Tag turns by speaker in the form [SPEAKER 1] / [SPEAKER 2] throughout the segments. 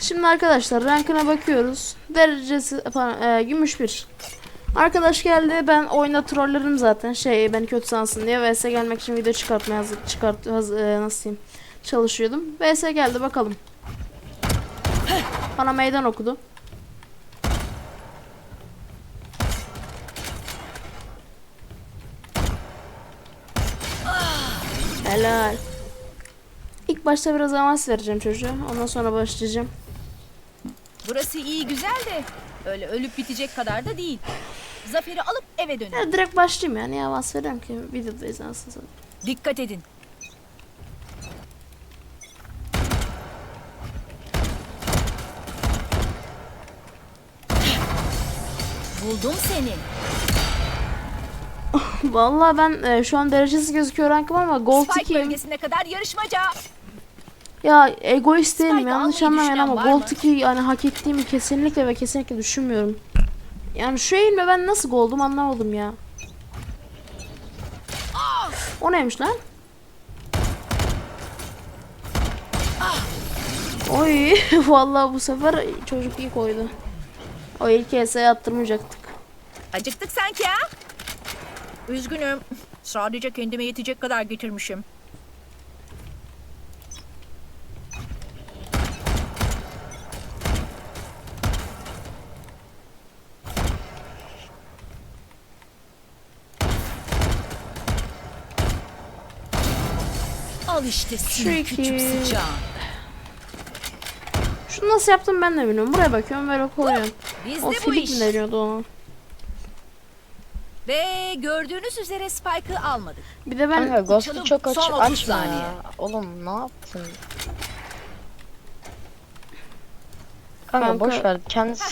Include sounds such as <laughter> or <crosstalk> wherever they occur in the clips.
[SPEAKER 1] Şimdi arkadaşlar rankına bakıyoruz. Derecesi pardon, e, gümüş bir. Arkadaş geldi ben oyunda trollerim zaten şey beni kötü sansın diye vs gelmek için video çıkartmaya hazır çıkart haz, e, nasıl diyeyim çalışıyordum. vs geldi bakalım. Bana meydan okudu. Helal. İlk başta biraz avans vereceğim çocuğa. Ondan sonra başlayacağım.
[SPEAKER 2] Burası iyi güzel de öyle ölüp bitecek kadar da değil. Zaferi alıp eve dönün.
[SPEAKER 1] Ya direkt başlayayım ya. Niye avans vereyim ki? Videodayız aslında. zaten.
[SPEAKER 2] Dikkat edin. Buldum seni. <laughs>
[SPEAKER 1] Vallahi ben e, şu an derecesiz gözüküyor rankım ama Gold
[SPEAKER 2] Spike
[SPEAKER 1] 2'yim.
[SPEAKER 2] bölgesine kadar yarışmaca.
[SPEAKER 1] Ya egoist değilim
[SPEAKER 2] Spike
[SPEAKER 1] yanlış anlamayın ama Gold
[SPEAKER 2] mı?
[SPEAKER 1] 2 yani hak ettiğimi kesinlikle ve kesinlikle düşünmüyorum. Yani şu eğimle ben nasıl goldum anlamadım ya. O neymiş lan? Oy <laughs> vallahi bu sefer çocuk iyi koydu. O ilk ES'ye attırmayacaktık.
[SPEAKER 2] Acıktık sanki ha? Üzgünüm. Sadece kendime yetecek kadar getirmişim. Al işte senin
[SPEAKER 1] iki.
[SPEAKER 2] küçük sıcağın.
[SPEAKER 1] Şunu nasıl yaptım ben de bilmiyorum. Buraya bakıyorum böyle koyuyorum.
[SPEAKER 2] Bizde
[SPEAKER 1] O
[SPEAKER 2] bu iş.
[SPEAKER 1] mi deniyordu ona?
[SPEAKER 2] Ve gördüğünüz üzere Spike'ı almadık.
[SPEAKER 1] Bir de ben
[SPEAKER 3] Kanka Ghost'u çok aç
[SPEAKER 2] Son 30
[SPEAKER 3] açma
[SPEAKER 2] saniye.
[SPEAKER 3] ya. Oğlum ne yaptın? Kanka,
[SPEAKER 1] Kanka-
[SPEAKER 3] boş ver. Kendisi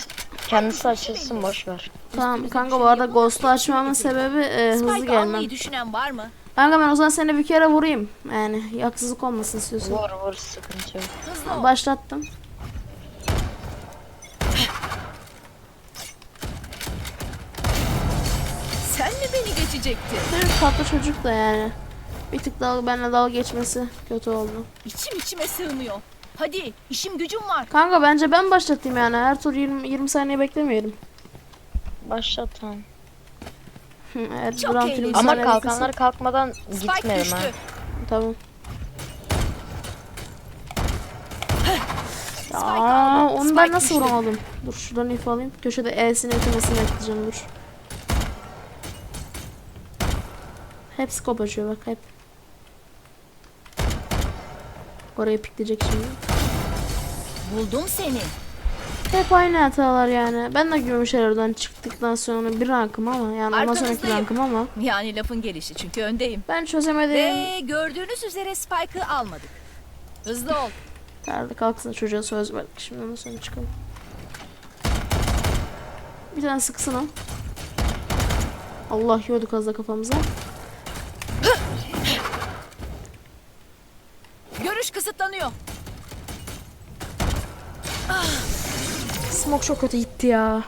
[SPEAKER 3] kendisi açılsın boş ver.
[SPEAKER 1] tamam kanka bu arada Ghost'u açmamın sebebi e, hızlı
[SPEAKER 2] Spike
[SPEAKER 1] gelmem.
[SPEAKER 2] almayı düşünen var mı?
[SPEAKER 1] Kanka ben o zaman seni bir kere vurayım. Yani haksızlık olmasın istiyorsan.
[SPEAKER 3] Vur vur sıkıntı yok.
[SPEAKER 1] Başlattım.
[SPEAKER 2] Sen mi beni geçecektin?
[SPEAKER 1] Bir tatlı çocuk da yani. Bir tık daha benimle dalga geçmesi kötü oldu.
[SPEAKER 2] İçim içime sığmıyor. Hadi işim gücüm var.
[SPEAKER 1] Kanka bence ben başlatayım yani. Her tur 20, 20 saniye beklemeyelim.
[SPEAKER 3] Başlat tamam.
[SPEAKER 1] Hı, Eğer
[SPEAKER 2] Çok eğlenceli.
[SPEAKER 1] 20
[SPEAKER 3] Ama kalkanlar kalkmadan gitmeyelim ha.
[SPEAKER 1] Tamam. Aa, onu ben nasıl
[SPEAKER 2] düştü.
[SPEAKER 1] vuramadım? Dur şuradan if alayım. Köşede E'sini ötmesini bekleyeceğim dur. Hep scope açıyor bak hep. Oraya pikleyecek şimdi.
[SPEAKER 2] Buldum seni.
[SPEAKER 1] Hep aynı hatalar yani. Ben de gümüşlerden çıktıktan sonra bir rankım ama yani ondan sonraki
[SPEAKER 2] Arkanızdayım.
[SPEAKER 1] rankım ama
[SPEAKER 2] Yani lafın gelişi çünkü öndeyim.
[SPEAKER 1] ben çözemedim.
[SPEAKER 2] Ve gördüğünüz üzere Spike'ı almadık. Hızlı ol.
[SPEAKER 1] Derdi kalksın çocuğa söz verdik. Şimdi ondan sonra çıkalım. Bir tane sıksın o. Allah yiyorduk az da kafamıza.
[SPEAKER 2] Görüş kısıtlanıyor.
[SPEAKER 1] Smoke çok kötü gitti ya.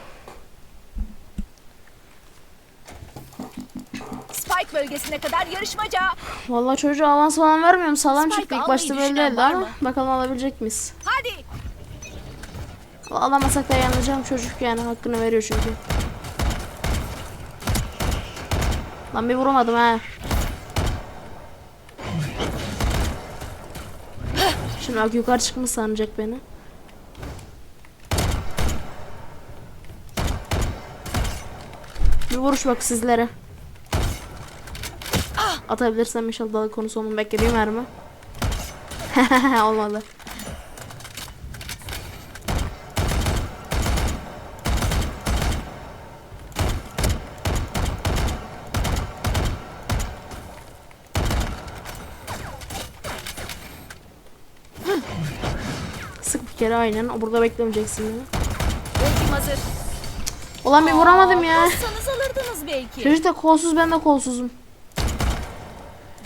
[SPEAKER 2] Spike bölgesine kadar yarışmaca.
[SPEAKER 1] Vallahi çocuğa avans falan vermiyorum. Sağlam
[SPEAKER 2] Spike
[SPEAKER 1] çıktı. İlk
[SPEAKER 2] almayı
[SPEAKER 1] başta böyle
[SPEAKER 2] düşünen
[SPEAKER 1] değildi
[SPEAKER 2] var
[SPEAKER 1] ama
[SPEAKER 2] mı?
[SPEAKER 1] bakalım alabilecek miyiz?
[SPEAKER 2] Hadi.
[SPEAKER 1] Alamasak da yanılacağım çocuk yani hakkını veriyor çünkü. Lan bir vuramadım ha. Şimdi bak yukarı çıkmış sanacak beni. Vuruş bak sizlere. Atabilirsem inşallah dalı konusu onun beklediğim mermi. <laughs> Olmadı. Sık bir kere aynen. O burada beklemeyeceksin beni.
[SPEAKER 2] Ultim hazır.
[SPEAKER 1] Ulan bir vuramadım ya.
[SPEAKER 2] Bassanız alırdınız belki.
[SPEAKER 1] Çocuk da kolsuz ben de kolsuzum.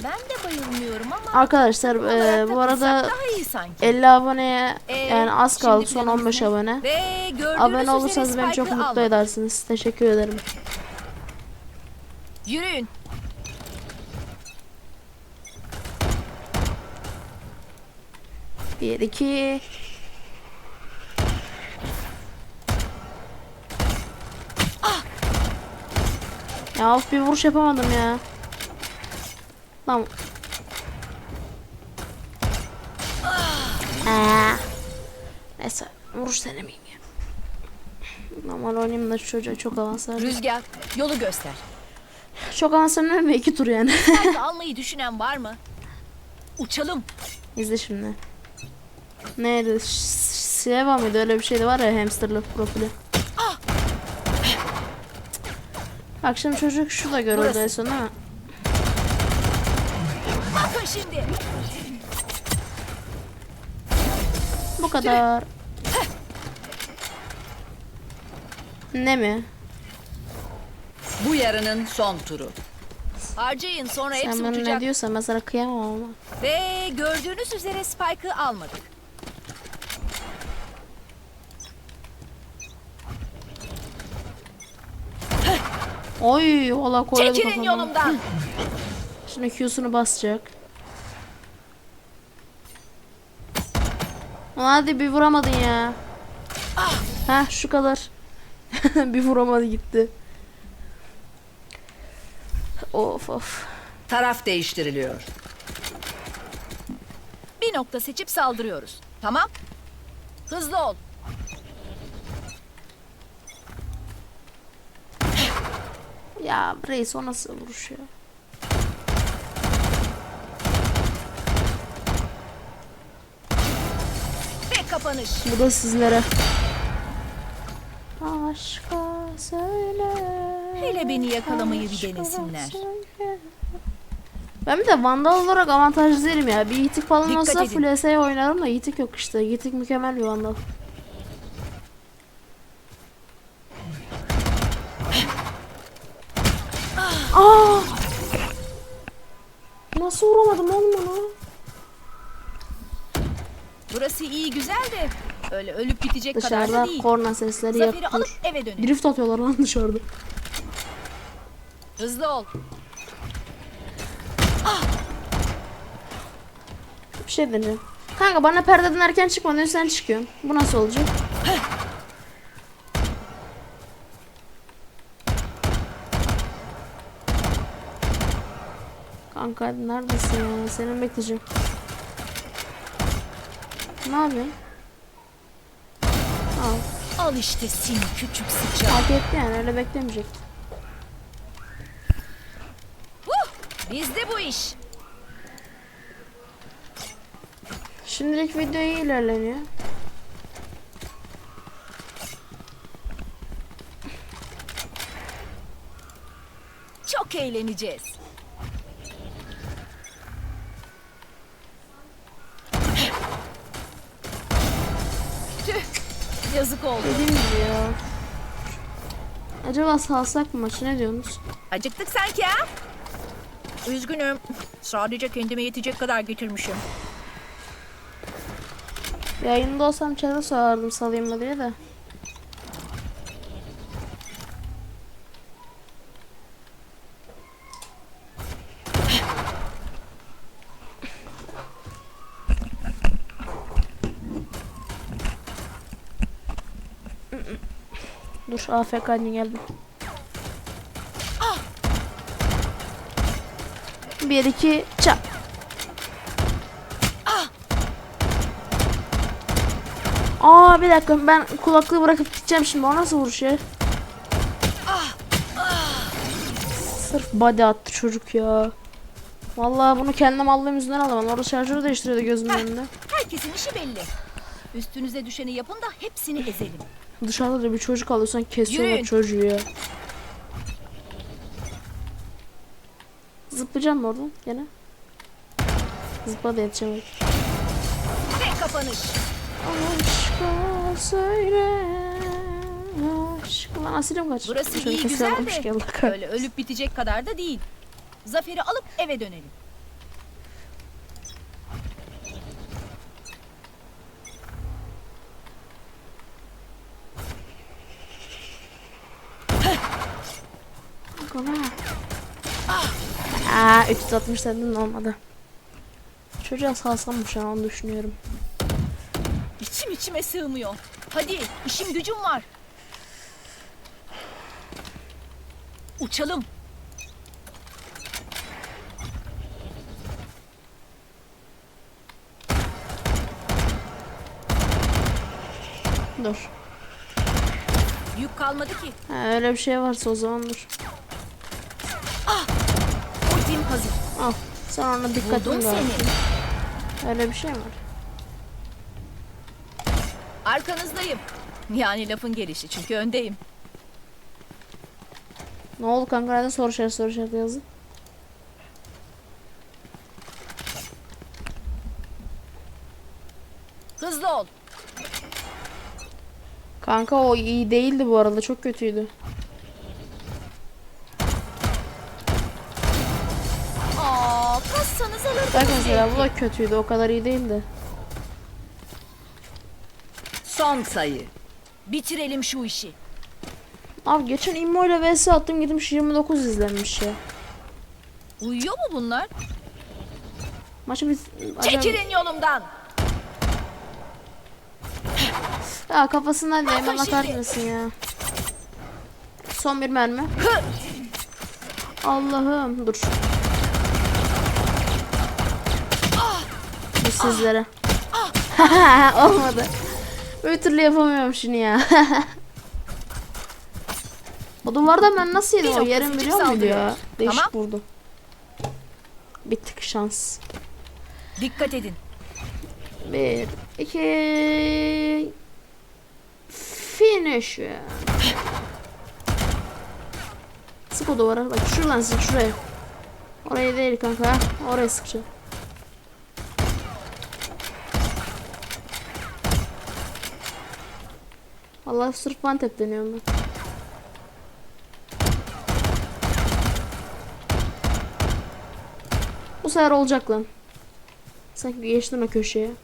[SPEAKER 2] Ben de bayılmıyorum ama
[SPEAKER 1] Arkadaşlar eee, bu arada
[SPEAKER 2] daha iyi sanki.
[SPEAKER 1] 50 aboneye
[SPEAKER 2] Ee,
[SPEAKER 1] yani az kaldı son
[SPEAKER 2] planımız
[SPEAKER 1] 15
[SPEAKER 2] ne?
[SPEAKER 1] abone. Abone olursanız beni çok mutlu edersiniz. Teşekkür ederim.
[SPEAKER 2] Yürüyün.
[SPEAKER 1] Bir iki. Ya of bir vuruş yapamadım ya. Lan. Aa. Neyse vuruş denemeyeyim ya. Normal oynayayım da çocuğa çok avans verdim.
[SPEAKER 2] Rüzgar, yolu göster.
[SPEAKER 1] Çok avans vermiyorum ya iki tur yani. <laughs>
[SPEAKER 2] Almayı düşünen var mı? Uçalım.
[SPEAKER 1] İzle şimdi. Neydi? Sieva mıydı? Öyle bir şeydi var ya hamsterlı profili. Bak şimdi çocuk şurada görüldü en son mi?
[SPEAKER 2] Bakın şimdi.
[SPEAKER 1] Bu kadar. Ne mi?
[SPEAKER 4] Bu yarının son turu.
[SPEAKER 2] Harcayın sonra
[SPEAKER 1] Sen
[SPEAKER 2] hepsi
[SPEAKER 1] bana
[SPEAKER 2] uçacak.
[SPEAKER 1] ne diyorsan ben sana kıyamam ama.
[SPEAKER 2] Ve gördüğünüz üzere Spike'ı almadık.
[SPEAKER 1] Oy valla koydu
[SPEAKER 2] Çekilin
[SPEAKER 1] kafama.
[SPEAKER 2] yolumdan. <laughs>
[SPEAKER 1] Şimdi Q'sunu basacak. Hadi bir vuramadın ya. Heh şu kadar. <laughs> bir vuramadı gitti. Of of.
[SPEAKER 4] Taraf değiştiriliyor.
[SPEAKER 2] Bir nokta seçip saldırıyoruz. Tamam? Hızlı ol.
[SPEAKER 1] Ya reis o nasıl vuruş ya?
[SPEAKER 2] Ve kapanış.
[SPEAKER 1] Bu da sizlere. Aşka söyle.
[SPEAKER 2] Hele beni yakalamayı bir denesinler.
[SPEAKER 1] söyle. Ben bir de vandal olarak avantajlı değilim ya. Bir yitik falan
[SPEAKER 2] Dikkat
[SPEAKER 1] olsa
[SPEAKER 2] edin.
[SPEAKER 1] full SA oynarım da yitik yok işte. Yitik mükemmel bir vandal.
[SPEAKER 2] Öyle ölüp bitecek kadar da
[SPEAKER 1] Dışarıda
[SPEAKER 2] değil.
[SPEAKER 1] korna sesleri
[SPEAKER 2] Zaferi alıp
[SPEAKER 1] yapılır.
[SPEAKER 2] eve dönelim.
[SPEAKER 1] Drift atıyorlar lan dışarıda.
[SPEAKER 2] Hızlı ol.
[SPEAKER 1] Bir şey deneyeceğim. Kanka bana perdeden erken çıkma diyor sen çıkıyorsun. Bu nasıl olacak? Kanka neredesin ya? Senin bekleyeceğim. Ne yapıyorsun? Al.
[SPEAKER 2] İşte seni küçük sıçan.
[SPEAKER 1] Hak etti yani öyle beklemeyecektim.
[SPEAKER 2] Huh! Bizde bu iş.
[SPEAKER 1] Şimdilik video iyi ilerleniyor.
[SPEAKER 2] Çok eğleneceğiz. Yazık oldu.
[SPEAKER 1] Dediğim gibi ya. Acaba salsak mı maçı ne diyorsunuz?
[SPEAKER 2] Acıktık sanki ha? Üzgünüm. Sadece kendime yetecek kadar getirmişim.
[SPEAKER 1] Yayında olsam çete sorardım salayım mı diye de. Dur AFK haline geldim. Bir iki çap. Aa bir dakika ben kulaklığı bırakıp gideceğim şimdi o nasıl vuruş ya? Sırf body attı çocuk ya. Vallahi bunu kendim aldığım yüzünden aldım. Orada şarjörü değiştiriyordu gözümün önünde.
[SPEAKER 2] Herkesin işi belli. Üstünüze düşeni yapın da hepsini ezelim.
[SPEAKER 1] Dışarıda da bir çocuk alıyorsan kesiyorlar
[SPEAKER 2] Yürüyün.
[SPEAKER 1] çocuğu ya. Zıplayacağım mı oradan gene? Zıpla da yetişemem.
[SPEAKER 2] Ve kapanış.
[SPEAKER 1] Aşka söyle. Aşk. Lan asilim kaç.
[SPEAKER 2] Burası
[SPEAKER 1] Şöyle
[SPEAKER 2] iyi güzel de öyle ölüp bitecek kadar da değil. Zaferi alıp eve dönelim.
[SPEAKER 1] kolay. Aa 360 senden olmadı. Çocuğa salsam şu an onu düşünüyorum.
[SPEAKER 2] İçim içime sığmıyor. Hadi işim gücüm var. Uçalım.
[SPEAKER 1] Dur.
[SPEAKER 2] Yük kalmadı ki.
[SPEAKER 1] Ha, öyle bir şey varsa o zaman dur.
[SPEAKER 2] Ultim hazır.
[SPEAKER 1] Al. Sen ona
[SPEAKER 2] seni.
[SPEAKER 1] ver. Öyle bir şey mi var?
[SPEAKER 2] Arkanızdayım. Yani lafın gelişi çünkü öndeyim.
[SPEAKER 1] Ne oldu kanka? Neden soru işareti soru işareti yazdın?
[SPEAKER 2] Hızlı ol.
[SPEAKER 1] Kanka o iyi değildi bu arada. Çok kötüydü. Mesela bu da kötüydü. O kadar iyi değildi.
[SPEAKER 4] Son sayı.
[SPEAKER 2] Bitirelim şu işi.
[SPEAKER 1] Abi geçen Immo ile vs attım gitmiş 29 izlenmiş ya.
[SPEAKER 2] Uyuyor mu bunlar?
[SPEAKER 1] Maçı biz...
[SPEAKER 2] Çekilin yolumdan.
[SPEAKER 1] Ya kafasından değme
[SPEAKER 2] şimdi.
[SPEAKER 1] kahretmesin ya. Son bir mermi. Allah'ım dur. Sizlere. <laughs> Olmadı. Bir türlü yapamıyorum şunu ya. <laughs> o duvarda ben nasıl yedim
[SPEAKER 2] Bir
[SPEAKER 1] o yerim biliyor muydu ya? Değişik
[SPEAKER 2] Tamam.
[SPEAKER 1] vurdum. Bir tık şans.
[SPEAKER 2] Dikkat edin.
[SPEAKER 1] Bir, iki... Finish. Sık o duvara. Bak şuradan sık şuraya. Oraya değil kanka. Oraya sıkacağım. Allah sırf one tap deniyorum ben. Bu sefer olacak lan. Sanki geçtin o köşeye. <laughs>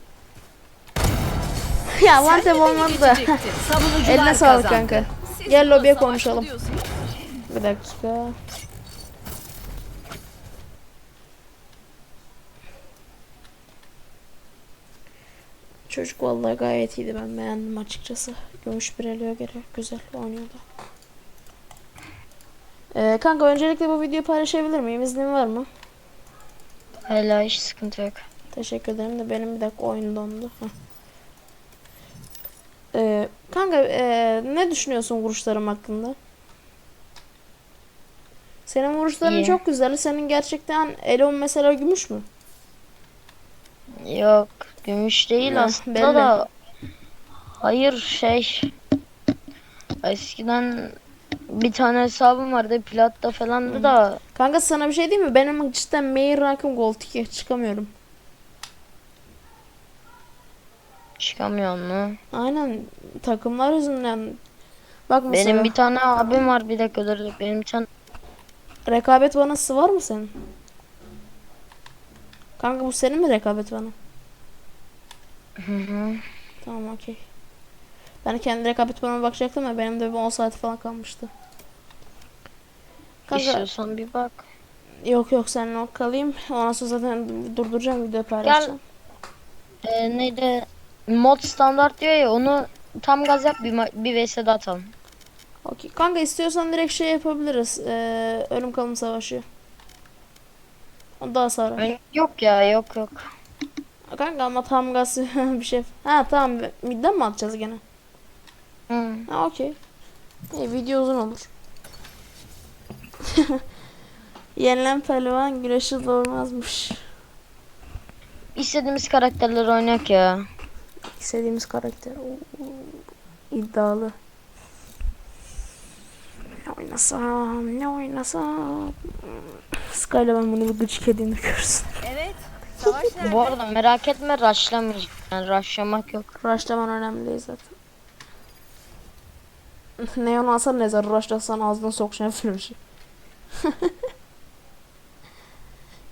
[SPEAKER 1] ya one tap olmadı da. <laughs> Eline sağlık kanka. Gel lobiye konuşalım. Bir dakika. Çocuk vallahi gayet iyiydi ben beğendim açıkçası. Gümüş bir eliyor geri güzel oynuyordu. Ee, kanka öncelikle bu videoyu paylaşabilir miyim? İznin var mı?
[SPEAKER 3] Hala hiç sıkıntı yok.
[SPEAKER 1] Teşekkür ederim de benim bir dakika oyun dondu. Ee, kanka ee, ne düşünüyorsun vuruşlarım hakkında? Senin vuruşların
[SPEAKER 3] İyi.
[SPEAKER 1] çok güzel. Senin gerçekten elon mesela gümüş mü?
[SPEAKER 3] Yok gümüş değil
[SPEAKER 1] Ya,
[SPEAKER 3] aslında
[SPEAKER 1] belli.
[SPEAKER 3] da. Hayır şey. Eskiden bir tane hesabım vardı platta falandı da
[SPEAKER 1] Kanka sana bir şey diyeyim mi? Benim cidden main rankım gold 2 çıkamıyorum.
[SPEAKER 3] çıkamıyor mu?
[SPEAKER 1] Aynen takımlar yüzünden. Bak mesela
[SPEAKER 3] Benim bir tane abim var bir dakika dur benim tane
[SPEAKER 1] rekabet vanası var mı senin? Kanka bu senin mi rekabet vanı?
[SPEAKER 3] Hı hı.
[SPEAKER 1] Tamam okey. Ben kendi rekabet bana bakacaktım ya benim de bir 10 saati falan kalmıştı. Kanka
[SPEAKER 3] İstiyorsan bir bak.
[SPEAKER 1] yok yok seninle o kalayım. Ondan sonra zaten durduracağım video paylaşacağım.
[SPEAKER 3] Ee, neydi? Mod standart diyor ya onu tam gaz yap bir, bir VS'de atalım.
[SPEAKER 1] Okey. Kanka istiyorsan direkt şey yapabiliriz. Ee, ölüm kalım savaşı. O daha sarar.
[SPEAKER 3] Ön- Yok ya yok yok.
[SPEAKER 1] Kanka ama tam gaz <laughs> bir şey. Ha tamam midden mi atacağız gene?
[SPEAKER 3] Hı.
[SPEAKER 1] Ha okey. İyi video uzun olur. <laughs> Yenilen pehlivan güreşi doğurmazmış.
[SPEAKER 3] İstediğimiz karakterler oynayak ya.
[SPEAKER 1] İstediğimiz karakter. Oo, iddialı. Ne oynasam, ne oynasam. Skyla ben bunu bir gıcık edeyim de görsün.
[SPEAKER 2] Evet. Savaş nerede?
[SPEAKER 3] Bu arada merak etme rushlamayacağım. Yani rushlamak yok.
[SPEAKER 1] Rushlaman önemli değil zaten. <laughs> Neon alsan ne zarar rushlasan ağzına sokacaksın film <laughs> şey. <laughs>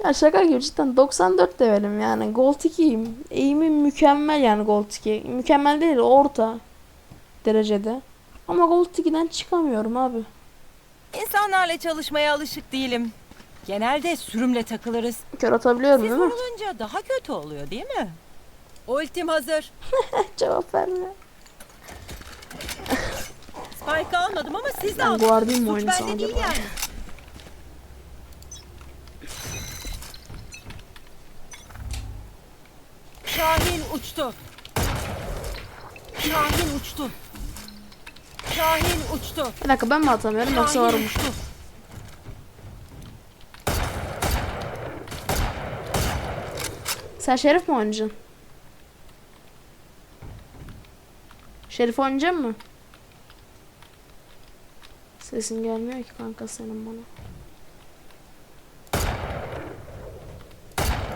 [SPEAKER 1] ya şaka gibi cidden 94 levelim yani Gold 2'yim. Eğimim mükemmel yani Gold 2. Mükemmel değil orta derecede. Ama Gold 2'den çıkamıyorum abi.
[SPEAKER 5] İnsanlarla çalışmaya alışık değilim. Genelde sürümle takılırız.
[SPEAKER 1] Kör atabiliyorum
[SPEAKER 5] Siz
[SPEAKER 1] değil mi?
[SPEAKER 5] vurulunca daha kötü oluyor değil mi? Ultim hazır. <laughs>
[SPEAKER 1] Cevap vermiyor.
[SPEAKER 5] Spike almadım ama siz de
[SPEAKER 1] Ben
[SPEAKER 5] aldınız.
[SPEAKER 1] Guardian mı
[SPEAKER 5] Suç
[SPEAKER 1] oynasam
[SPEAKER 5] bende değil
[SPEAKER 1] acaba?
[SPEAKER 5] yani. Şahin uçtu. Şahin uçtu. Şahin uçtu.
[SPEAKER 1] Bir dakika ben mi atamıyorum yoksa var
[SPEAKER 5] Şahin
[SPEAKER 1] mı?
[SPEAKER 5] uçtu.
[SPEAKER 1] Sen Şerif mi oynayacaksın? Şerif oynayacak mı? Sesin gelmiyor ki kanka senin bana.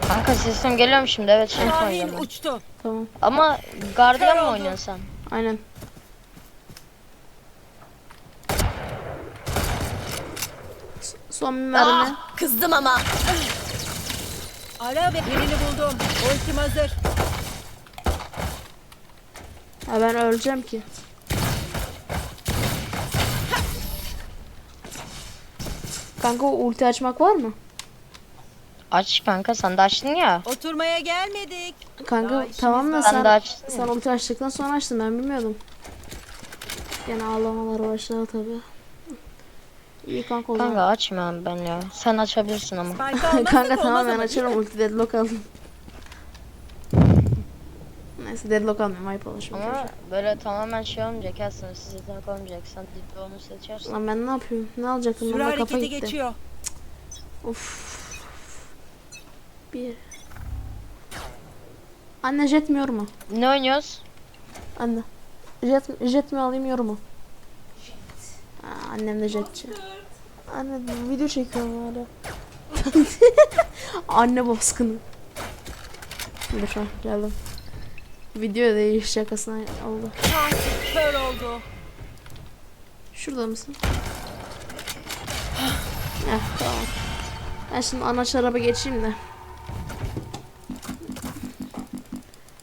[SPEAKER 3] Kanka sesim geliyor mu şimdi? Evet şimdi
[SPEAKER 5] Şahin
[SPEAKER 3] oynuyorum.
[SPEAKER 5] uçtu.
[SPEAKER 1] Tamam.
[SPEAKER 3] Ama gardiyan mı oynuyorsun sen?
[SPEAKER 1] Aynen. S- Son bir mermi.
[SPEAKER 2] Kızdım ama.
[SPEAKER 5] Ara be- birini buldum. Ultim hazır.
[SPEAKER 1] Ha ben öleceğim ki. Kanka ulti açmak var mı?
[SPEAKER 3] Aç kanka sen de açtın ya.
[SPEAKER 5] Oturmaya gelmedik.
[SPEAKER 1] Kanka
[SPEAKER 5] Daha
[SPEAKER 1] tamam da sen,
[SPEAKER 3] açtım.
[SPEAKER 1] sen ulti açtıktan sonra açtın ben bilmiyordum. Gene ağlamalar başladı tabi. İyi kanka o zaman.
[SPEAKER 3] Kanka açmıyorum ben ya. Sen açabilirsin ama. <laughs>
[SPEAKER 1] Kanka tamam ben açarım ulti deadlock aldım. Neyse deadlock almayayım ayıp olur şimdi.
[SPEAKER 3] Ama böyle tamamen şey olmayacak ya sınırsız yetenek olmayacak. Sen onu seçersin.
[SPEAKER 1] Lan ben ne yapıyorum? Ne alacaktım?
[SPEAKER 5] Süre
[SPEAKER 1] Bunda kafa gitti.
[SPEAKER 5] geçiyor.
[SPEAKER 1] Of. Bir. Anne jet mi yorum mu?
[SPEAKER 3] Ne oynuyoruz?
[SPEAKER 1] Anne. Jet, jet mi alayım yorum mu? Aa, annem de jetçi. Anne video çekiyorum hala. <laughs> Anne baskını. Dur şu an geldim. Video değil şakasına oldu.
[SPEAKER 5] Kör oldu.
[SPEAKER 1] Şurada mısın? Heh tamam. Ben şimdi ana şaraba geçeyim de.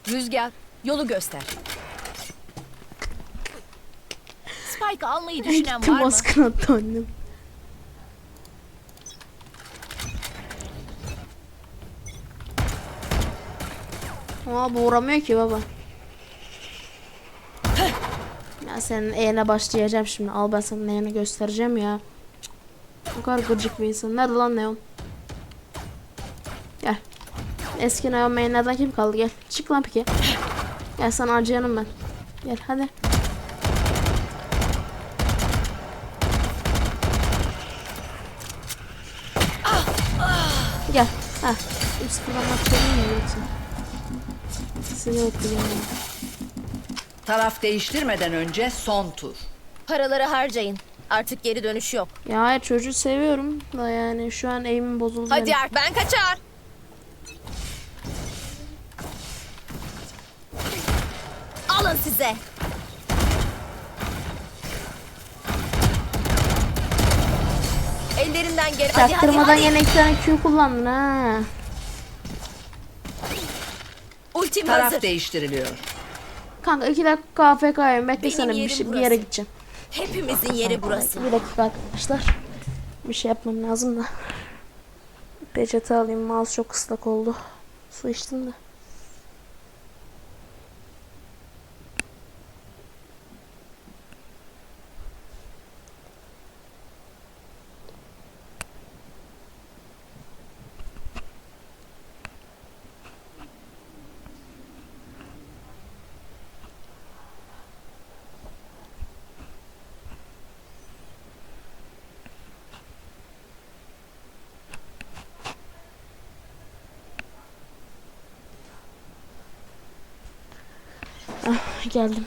[SPEAKER 2] Rüzgar yolu göster. Spike almayı düşünen
[SPEAKER 1] Gitti
[SPEAKER 2] var mı?
[SPEAKER 1] baskın attı annem. Ama bu vuramıyor ki baba. Ya senin eğene başlayacağım şimdi. Al ben senin eğene göstereceğim ya. O kadar gıcık bir insan. Nerede lan Neon? Gel. Eski Neon mainlerden kim kaldı? Gel. Çık lan peki. Gel sana acıyanım ben. Gel hadi. Gel. Ha. Üstünden bakacağım mı yoksa? Etti beni.
[SPEAKER 4] Taraf değiştirmeden önce son tur.
[SPEAKER 2] Paraları harcayın. Artık geri dönüş yok.
[SPEAKER 1] Ya hayır çocuğu seviyorum da yani şu an eğimim bozuldu
[SPEAKER 2] Hadi
[SPEAKER 1] benim.
[SPEAKER 2] artık ben kaçar. Alın size. Ellerinden gel. Hadi hadi
[SPEAKER 1] Çaktırmadan
[SPEAKER 2] hadi.
[SPEAKER 1] yine iki tane Q kullandın ha.
[SPEAKER 2] Ultim
[SPEAKER 4] Taraf
[SPEAKER 2] hazır.
[SPEAKER 4] değiştiriliyor.
[SPEAKER 1] Kanka iki dakika AFK'yim beklesene bir, şey, bir yere gideceğim.
[SPEAKER 2] Hepimizin yeri burası.
[SPEAKER 1] Bir dakika arkadaşlar. Bir şey yapmam lazım da. Peçete alayım mouse çok ıslak oldu. Su içtim de. Geldim.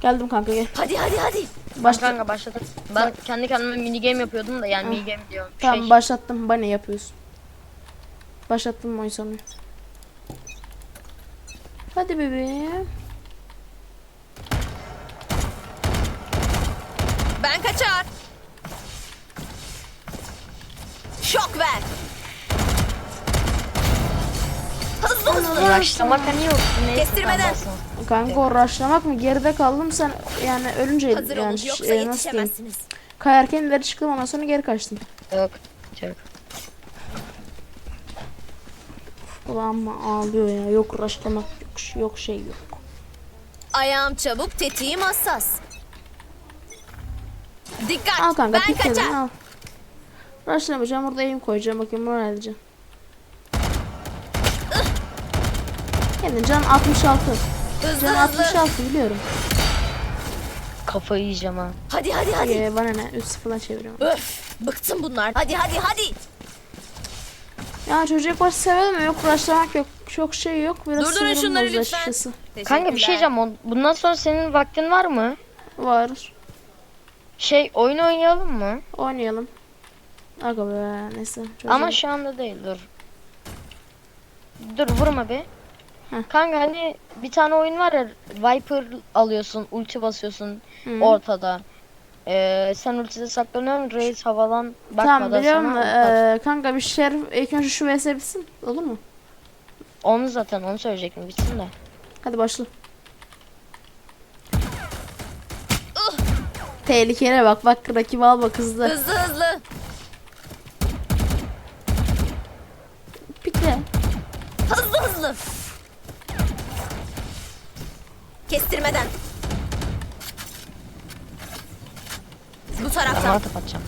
[SPEAKER 1] Geldim kanka gel.
[SPEAKER 2] Hadi hadi hadi.
[SPEAKER 1] Başla.
[SPEAKER 3] Kanka başladık. Ben kendi kendime mini game yapıyordum da yani mini game diyorum.
[SPEAKER 1] Tamam
[SPEAKER 3] Şey,
[SPEAKER 1] başlattım. Bana ne yapıyorsun? Başlattım oyun sonu. Hadi bebeğim.
[SPEAKER 2] Ben kaçar. Şok ver. Hızlı hızlı.
[SPEAKER 3] Yaşlamak hani yok.
[SPEAKER 2] Kestirmeden.
[SPEAKER 3] varsın.
[SPEAKER 1] Kanka o rushlamak mı? Geride kaldım sen yani ölünce
[SPEAKER 2] Hazır
[SPEAKER 1] yani
[SPEAKER 2] olun yoksa
[SPEAKER 1] e, nasıl diyeyim?
[SPEAKER 2] yetişemezsiniz.
[SPEAKER 1] Kayarken ileri çıktım ondan sonra geri kaçtım.
[SPEAKER 3] Yok. Yok.
[SPEAKER 1] Ulan ama ağlıyor ya. Yok rushlamak yok, yok şey yok.
[SPEAKER 2] Ayağım çabuk, tetiğim hassas. Dikkat.
[SPEAKER 1] Al kanka
[SPEAKER 2] ben
[SPEAKER 1] pik
[SPEAKER 2] kaçar.
[SPEAKER 1] al. Rushlamayacağım burada eğim koyacağım bakayım moral edeceğim. Kendin can 66.
[SPEAKER 2] Hızlı
[SPEAKER 1] Can
[SPEAKER 2] hızlı.
[SPEAKER 1] 66 biliyorum.
[SPEAKER 3] Kafayı yiyeceğim ha.
[SPEAKER 2] Hadi hadi hadi.
[SPEAKER 1] Ee, bana ne? 3-0'dan çeviriyorum.
[SPEAKER 2] Öf, bıktım bunlar. Hadi hadi hadi.
[SPEAKER 1] Ya çocuk baş sevelim yok uğraştırmak yok. Çok şey yok. Biraz
[SPEAKER 2] Durdurun
[SPEAKER 1] sinirim
[SPEAKER 2] şunları
[SPEAKER 1] bozdu
[SPEAKER 2] lütfen.
[SPEAKER 1] açıkçası.
[SPEAKER 3] Kanka bir şey diyeceğim. on- Bundan sonra senin vaktin var mı?
[SPEAKER 1] Var.
[SPEAKER 3] Şey oyun oynayalım mı?
[SPEAKER 1] Oynayalım. Aga be neyse. Çocuğum.
[SPEAKER 3] Ama şu anda değil dur. Dur vurma be.
[SPEAKER 1] Heh.
[SPEAKER 3] Kanka hani bir tane oyun var ya Viper alıyorsun, ulti basıyorsun
[SPEAKER 1] Hı.
[SPEAKER 3] ortada. Ee, sen ultide saklanıyorsun, Reis havalan bakmadan
[SPEAKER 1] Tamam biliyorum
[SPEAKER 3] sana
[SPEAKER 1] da ee, kanka bir şey ilk önce şu vs bitsin. Olur mu?
[SPEAKER 3] Onu zaten onu söyleyecektim bitsin de.
[SPEAKER 1] Hadi başla. Tehlikeli bak bak rakibi al bak hızlı.
[SPEAKER 2] Hızlı hızlı.
[SPEAKER 1] Pikle.
[SPEAKER 2] Hızlı hızlı. Kestirmeden.
[SPEAKER 3] Ona kapatacağım.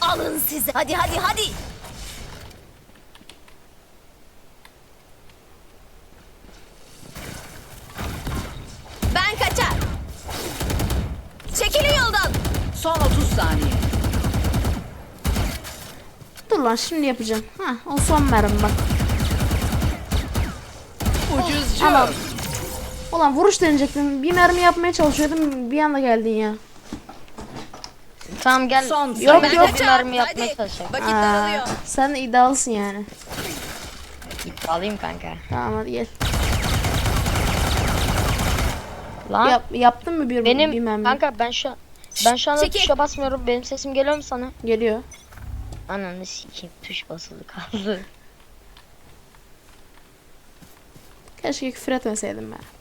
[SPEAKER 2] Alın size. Hadi hadi hadi. Ben kaçar. Çekilin yoldan.
[SPEAKER 4] Son 30 saniye.
[SPEAKER 1] Dur lan şimdi yapacağım. Ha o son mermi bak.
[SPEAKER 4] Ucuzcu.
[SPEAKER 1] Tamam. Ulan vuruş deneyecektim. Bir mermi yapmaya çalışıyordum. Bir anda geldin ya.
[SPEAKER 3] Tamam gel.
[SPEAKER 4] Son
[SPEAKER 1] Yok,
[SPEAKER 3] Ben
[SPEAKER 1] yok.
[SPEAKER 3] bir mermi yapmaya.
[SPEAKER 2] Vakit daralıyor.
[SPEAKER 1] sen iddialısın yani.
[SPEAKER 3] Alayım kanka.
[SPEAKER 1] Tamam hadi gel.
[SPEAKER 3] Lan
[SPEAKER 1] Yap, yaptın mı bir,
[SPEAKER 3] benim
[SPEAKER 1] bir mermi?
[SPEAKER 3] kanka ben şu ben şu anda
[SPEAKER 2] Çekil.
[SPEAKER 3] tuşa basmıyorum. Benim sesim geliyor mu sana?
[SPEAKER 1] Geliyor.
[SPEAKER 3] Ananı sikeyim tuş basılı kaldı.
[SPEAKER 1] Keşke küfür etmeseydim ben.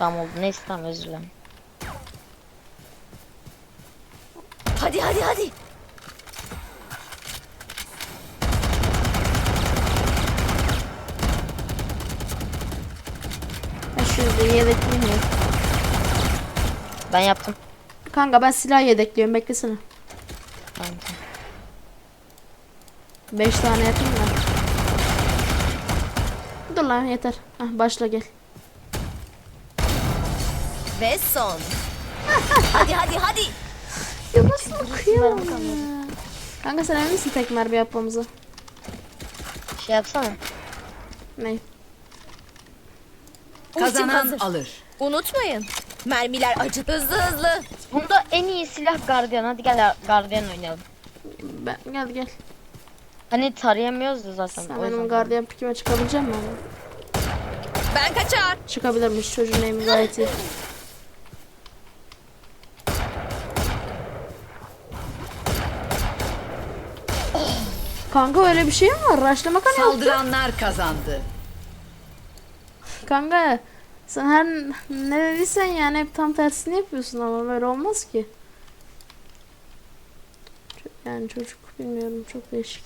[SPEAKER 3] Tamam oldu. Neyse tamam özür dilerim.
[SPEAKER 2] Hadi hadi hadi.
[SPEAKER 1] Ben şurada yedekliyim ya.
[SPEAKER 3] Ben yaptım.
[SPEAKER 1] Kanka ben silah yedekliyorum beklesene.
[SPEAKER 3] Tamam. tamam.
[SPEAKER 1] 5 tane yapayım da. Dur lan yeter. Hah, başla gel.
[SPEAKER 2] Ve son. <laughs> hadi hadi hadi.
[SPEAKER 1] Ya nasıl ya. Kanka sen emin misin tek mermi yapmamızı?
[SPEAKER 3] Şey yapsana.
[SPEAKER 1] Ne?
[SPEAKER 4] Kazanan
[SPEAKER 2] hazır.
[SPEAKER 4] alır.
[SPEAKER 2] Unutmayın. Mermiler acı. Hızlı hızlı.
[SPEAKER 3] Bunda en iyi silah gardiyan. Hadi gel gardiyan oynayalım.
[SPEAKER 1] Ben, gel gel.
[SPEAKER 3] Hani tarayamıyoruz da zaten.
[SPEAKER 1] Sen benim gardiyan pikime çıkabilecek misin?
[SPEAKER 2] Ben kaçar.
[SPEAKER 1] Çıkabilirmiş çocuğun aim'i gayet iyi. Kanka öyle bir şey mi var? Rushlamak hani yoktu.
[SPEAKER 4] Saldıranlar kazandı.
[SPEAKER 1] Kanka sen her ne dediysen yani hep tam tersini yapıyorsun ama böyle olmaz ki. Yani çocuk bilmiyorum çok değişik.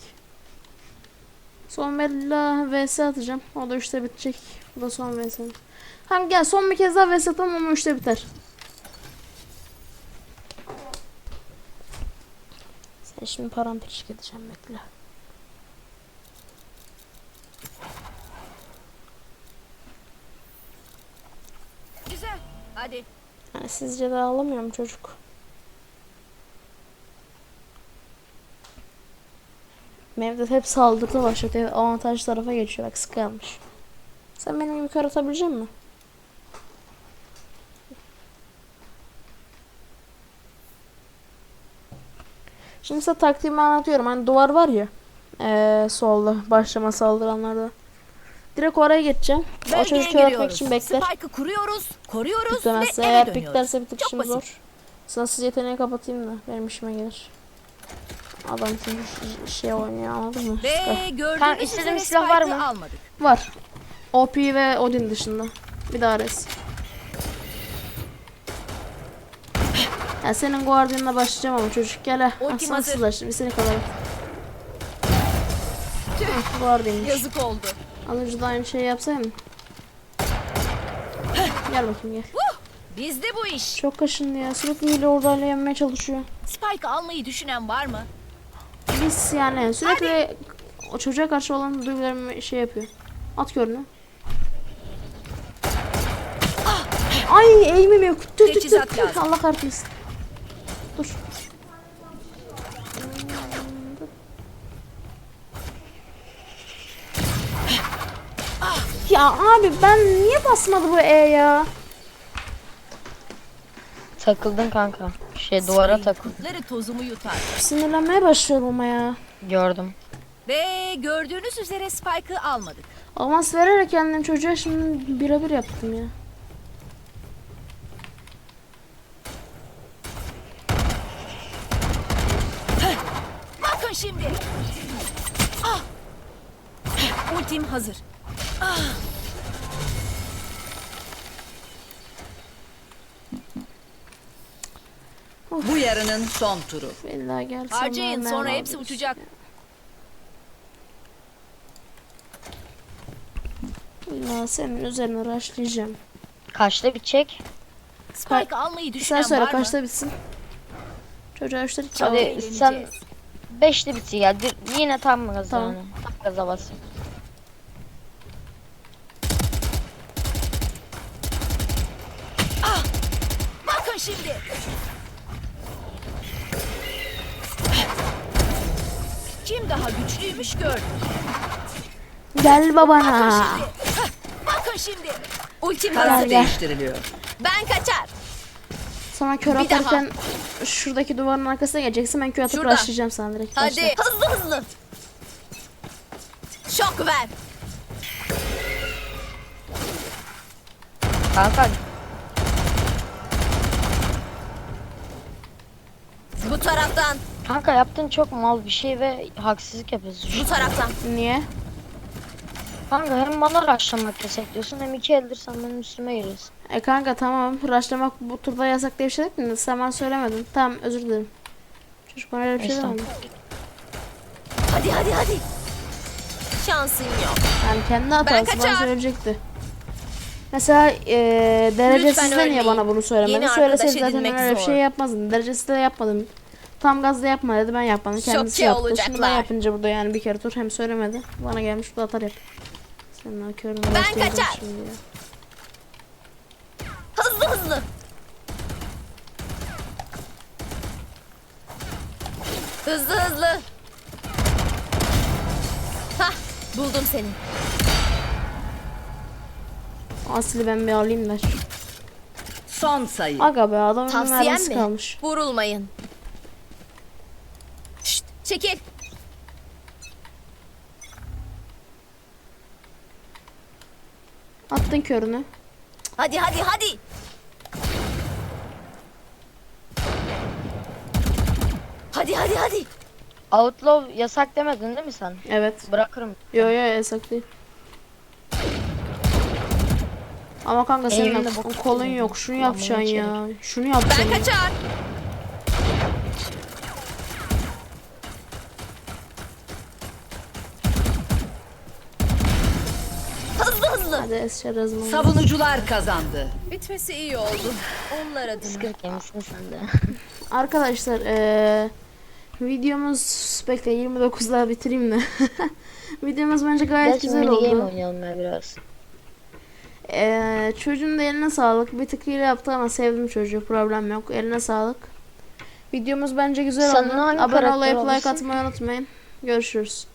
[SPEAKER 1] Son Bella vs atacağım. O da 3'te bitecek. Bu da son vs. Kanka gel son bir kez daha vs atalım ama 3'te biter. Sen şimdi paramparçık edeceğim bekle.
[SPEAKER 2] Güzel. Hadi.
[SPEAKER 1] Yani sizce de ağlamıyor mu çocuk? Mevdet hep saldırıda başladı. Hep avantaj tarafa geçiyor. Bak sıkı yanmış. Sen benim yukarı atabilecek misin? Şimdi size taktiğimi anlatıyorum. Hani duvar var ya. Eee solda başlama saldıranlarda. Direkt oraya geçeceğim. O çocuk kör atmak için bekler.
[SPEAKER 2] Spike'ı kuruyoruz, koruyoruz
[SPEAKER 1] Piklemezse
[SPEAKER 2] ve
[SPEAKER 1] eğer
[SPEAKER 2] eve dönüyoruz.
[SPEAKER 1] piklerse bir tık
[SPEAKER 2] Çok
[SPEAKER 1] işim
[SPEAKER 2] basit.
[SPEAKER 1] zor. Sınırsız yeteneği kapatayım da benim işime gelir. Adam çünkü ş- şey oynuyor anladın mı?
[SPEAKER 2] Ve gördüğünüz
[SPEAKER 3] Kanka, istediğin
[SPEAKER 2] üzere
[SPEAKER 3] silah var
[SPEAKER 2] Spike'ı
[SPEAKER 3] mı?
[SPEAKER 2] almadık.
[SPEAKER 1] Var. OP ve Odin dışında. Bir daha res. Ya senin guardianla başlayacağım ama çocuk gel ha.
[SPEAKER 2] Ultim hazır.
[SPEAKER 1] seni kadar. Ah, Guardianmış.
[SPEAKER 2] Yazık oldu.
[SPEAKER 1] Az önce de aynı şeyi yapsaydım. Gel bakayım gel.
[SPEAKER 2] Bizde bu iş.
[SPEAKER 1] Çok kaşındı ya. Sürekli hile ordayla yenmeye çalışıyor.
[SPEAKER 2] Spike almayı düşünen var mı?
[SPEAKER 1] Biz yani sürekli Hadi. o çocuğa karşı olan duygularımı şey yapıyor. At görünü. Ah. Ay eğimim yok. Tut tut. Allah kahretmesin. Dur. Ya abi ben niye basmadı bu E ya?
[SPEAKER 3] Takıldın kanka. Şey duvara takıldın.
[SPEAKER 2] Kurtları tozumu yutar.
[SPEAKER 1] Sinirlenmeye başlıyorum ama ya.
[SPEAKER 3] Gördüm.
[SPEAKER 2] Ve gördüğünüz üzere Spike'ı almadık.
[SPEAKER 1] Avans vererek kendini çocuğa şimdi birebir yaptım ya.
[SPEAKER 2] Bakın şimdi. Ah! Ultim hazır.
[SPEAKER 4] Bu yarının son turu.
[SPEAKER 1] İlla gelsem
[SPEAKER 2] Harcayın sonra
[SPEAKER 1] ne
[SPEAKER 2] hepsi uçacak.
[SPEAKER 1] İlla senin üzerine rushlayacağım.
[SPEAKER 3] Kaçta bitecek?
[SPEAKER 2] Spike almayı düşünen
[SPEAKER 1] Sen söyle
[SPEAKER 2] mı?
[SPEAKER 1] kaçta bitsin? Çocuğa üçte
[SPEAKER 3] Hadi sen 5'te bitsin ya. Yine tam gaz
[SPEAKER 1] Tamam.
[SPEAKER 3] yani. Tam gaza bas.
[SPEAKER 2] Bakın şimdi. Kim daha güçlüymüş gör.
[SPEAKER 1] Gel babana.
[SPEAKER 2] Bakın şimdi. Ultim
[SPEAKER 4] Taraf
[SPEAKER 2] hazır.
[SPEAKER 4] değiştiriliyor.
[SPEAKER 2] Ben kaçar.
[SPEAKER 1] Sana kör
[SPEAKER 2] Bir daha.
[SPEAKER 1] atarken şuradaki duvarın arkasına geleceksin. Ben kör atıp
[SPEAKER 2] Şurada.
[SPEAKER 1] rushlayacağım sana direkt. başla.
[SPEAKER 2] Hadi hızlı hızlı. Şok ver.
[SPEAKER 3] Kanka
[SPEAKER 2] Bu taraftan,
[SPEAKER 3] kanka yaptığın çok mal bir şey ve haksızlık yapıyorsun.
[SPEAKER 2] bu taraftan.
[SPEAKER 1] Niye?
[SPEAKER 3] Kanka hem bana raşlamak yasak diyorsun hem iki eldir sen benim üstüme geliyorsun.
[SPEAKER 1] E kanka tamam. Rushlamak bu turda yasak diye bir şey değil mi? Sen bana söylemedin. Tamam özür dilerim. Çocuk bana öyle bir şey demedi.
[SPEAKER 2] Hadi hadi hadi. Şansın yok.
[SPEAKER 1] Yani kendi hatası bana söyleyecekti. Mesela e, derecesiz de niye bana bunu söylemedi?
[SPEAKER 2] Yeni
[SPEAKER 1] Söyleseydi
[SPEAKER 2] arkadaş
[SPEAKER 1] zaten öyle bir şey yapmazdım. Derecesiz de yapmadım. Tam gazda yapma dedi ben yapmadım. Kendisi
[SPEAKER 2] Şoke
[SPEAKER 1] yaptı. Şimdi ben yapınca burada yani bir kere tur hem söylemedi. Bana gelmiş burada atar yap. Senin körünü
[SPEAKER 2] Ben kaçar. Hızlı hızlı. Hızlı hızlı. Hah, buldum seni.
[SPEAKER 1] Aslı ben bir alayım da.
[SPEAKER 4] Son sayı.
[SPEAKER 1] Aga be adamın
[SPEAKER 2] Tavsiyem mi?
[SPEAKER 1] kalmış.
[SPEAKER 2] Vurulmayın. Çekil.
[SPEAKER 1] Attın körünü.
[SPEAKER 2] Hadi hadi hadi. Hadi hadi hadi.
[SPEAKER 3] Outlaw yasak demedin değil mi sen?
[SPEAKER 1] Evet.
[SPEAKER 3] Bırakırım.
[SPEAKER 1] Yo yo yasak değil. Ama kanka senin
[SPEAKER 3] bok
[SPEAKER 1] kolun yok. Şunu yapacaksın ya. Şunu
[SPEAKER 2] Ben
[SPEAKER 1] yapacaksın. ya.
[SPEAKER 2] kaçar.
[SPEAKER 1] Esra Razman.
[SPEAKER 4] Savunucular kazandı.
[SPEAKER 2] Bitmesi iyi oldu. Onlar adına.
[SPEAKER 3] Sıkıntı yemişsin sen de. <laughs>
[SPEAKER 1] Arkadaşlar eee videomuz bekle 29'da bitireyim de. <laughs> videomuz bence gayet
[SPEAKER 3] Gerçi
[SPEAKER 1] güzel
[SPEAKER 3] mini game
[SPEAKER 1] oldu.
[SPEAKER 3] oynayalım ya biraz.
[SPEAKER 1] Eee çocuğun da eline sağlık. Bir tık hile yaptı ama sevdim çocuğu. Problem yok. Eline sağlık. Videomuz bence güzel
[SPEAKER 3] Sen
[SPEAKER 1] oldu.
[SPEAKER 3] hangi
[SPEAKER 1] Abone
[SPEAKER 3] karakter
[SPEAKER 1] olayıp like atmayı unutmayın. Görüşürüz.